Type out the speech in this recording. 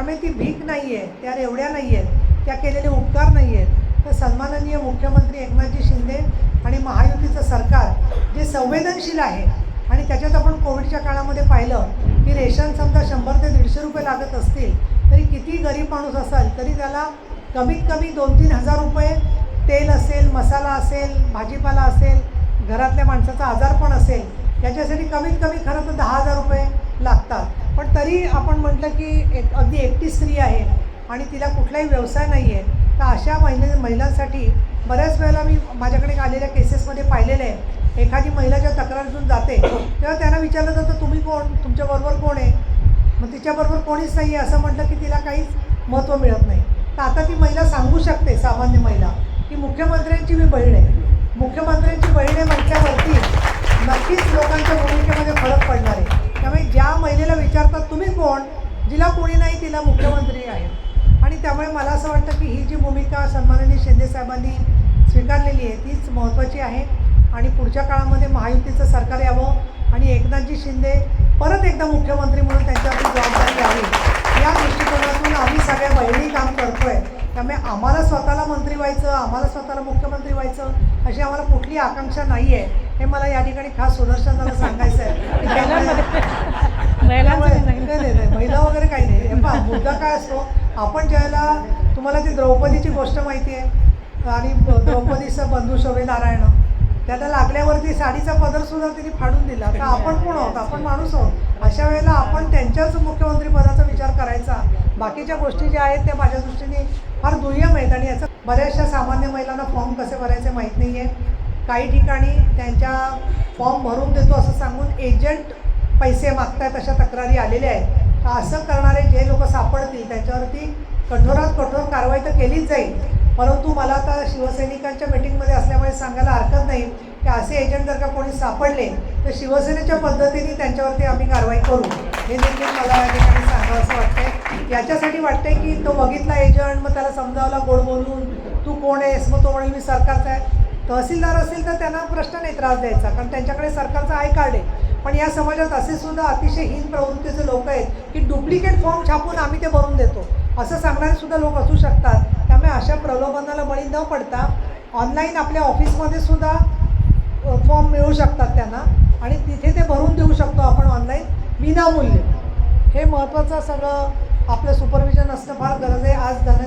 त्यामुळे ती भीक नाही आहे त्या रेवड्या नाही आहेत त्या केलेले उपकार नाही आहेत तर सन्माननीय मुख्यमंत्री एकनाथजी शिंदे आणि महायुतीचं सरकार जे संवेदनशील आहे आणि त्याच्यात आपण कोविडच्या काळामध्ये पाहिलं की रेशन समजा शंभर ते दीडशे रुपये लागत असतील तरी किती गरीब माणूस असेल तरी त्याला कमीत कमी दोन तीन हजार रुपये तेल असेल मसाला असेल भाजीपाला असेल घरातल्या माणसाचा आजारपण असेल याच्यासाठी कमीत कमी खरं तर दहा हजार तरी आपण म्हटलं की एक अगदी एकटी स्त्री आहे आणि तिला कुठलाही व्यवसाय नाही आहे तर अशा महिले महिलांसाठी बऱ्याच वेळेला मी माझ्याकडे आलेल्या केसेसमध्ये पाहिलेलं आहे. एखादी महिला जेव्हा तक्रार घेऊन जाते तेव्हा त्यांना विचारलं जातं तुम्ही कोण? तुमच्याबरोबर कोण आहे? मग तिच्याबरोबर कोणीच नाही आहे असं म्हटलं की तिला काहीच महत्त्व मिळत नाही. तर आता ती महिला सांगू शकते सामान्य महिला की मुख्यमंत्र्यांची मी बहीण आहे. मुख्यमंत्र्यांची बहीण आहे म्हटल्यावरती नक्कीच लोकांच्या भूमिकेमध्ये फरक पडणार आहे त्यामुळे ज्या महिलेला विचारतात तुम्ही कोण जिला कोणी नाही तिला मुख्यमंत्री आहे. आणि त्यामुळे मला असं वाटतं की ही जी भूमिका सन्माननीय शिंदे साहेबांनी स्वीकारलेली आहे तीच महत्त्वाची आहे. आणि पुढच्या काळामध्ये महायुतीचं सरकार यावं आणि एकनाथजी शिंदे परत एकदा मुख्यमंत्री म्हणून त्यांच्यावरती जबाबदारी घ्यावी. या दृष्टिकोनातून आम्ही सगळ्या बहिणी काम करतो आहे त्यामुळे आम्हाला स्वतःला मंत्री व्हायचं आम्हाला स्वतःला मुख्यमंत्री व्हायचं अशी आम्हाला कुठली आकांक्षा नाही आहे हे मला या ठिकाणी खास सुदर्शनाला सांगायचं आहे की त्यामुळे- महिलांचं त्यामुळे- नाही. नाही नाही नाही महिला वगैरे काही नाही हे पहा मुद्दा काय असतो? आपण ज्यावेळेला तुम्हाला ती द्रौपदीची गोष्ट माहिती आहे. आणि द्रौपदीचं बंधू शोभे नारायण त्याला लागल्यावरती साडीचा पदर सुद्धा तिने फाडून दिला. तर आपण कोण आहोत? आपण माणूस आहोत. अशा वेळेला आपण त्यांच्याच मुख्यमंत्री पदाचा विचार करायचा. बाकीच्या गोष्टी ज्या आहेत त्या माझ्या दृष्टीने फार दुय्यम आहेत. आणि याचा बऱ्याचशा सामान्य महिलांना फॉर्म कसे भरायचे माहीत नाही आहे काही ठिकाणी त्यांच्या फॉर्म भरून देतो असं सांगून एजंट पैसे मागतायत अशा तक्रारी आलेल्या आहेत. का असं करणारे जे लोक सापडतील त्यांच्यावरती कठोरात कठोर कारवाई तर केलीच जाईल. परंतु मला आता शिवसैनिकांच्या मीटिंगमध्ये असल्यामुळे सांगायला हरकत नाही की असे एजंट जर का कोणी सापडले तर शिवसेनेच्या पद्धतीने त्यांच्यावरती आम्ही कारवाई करू. हे देखील मला या ठिकाणी सांगावं असं वाटतंय. याच्यासाठी वाटतंय की तो बघितला एजंट मग त्याला समजावला गोड बोलून तू कोण आहेस? मग तो म्हणेल मी सरकारचा आहे. तहसीलदार असेल तर त्यांना प्रश्न नाही त्रास द्यायचा कारण त्यांच्याकडे सरकारचा आय कार्ड आहे. पण या समाजात असे सुद्धा अतिशय हीन प्रवृत्तीचे लोक आहेत की डुप्लिकेट फॉर्म छापून आम्ही ते भरून देतो. असं सांगणारे सुद्धा लोक असू शकतात. त्यामुळे अशा प्रलोभनाला बळी न पडता ऑनलाईन आपल्या ऑफिसमध्ये सुद्धा फॉर्म मिळू शकतात त्यांना. आणि तिथे ते भरून देऊ शकतो आपण ऑनलाईन विनामूल्य. हे महत्त्वाचं सगळं आपलं सुपरविजन असणं फार गरज आहे. आज धन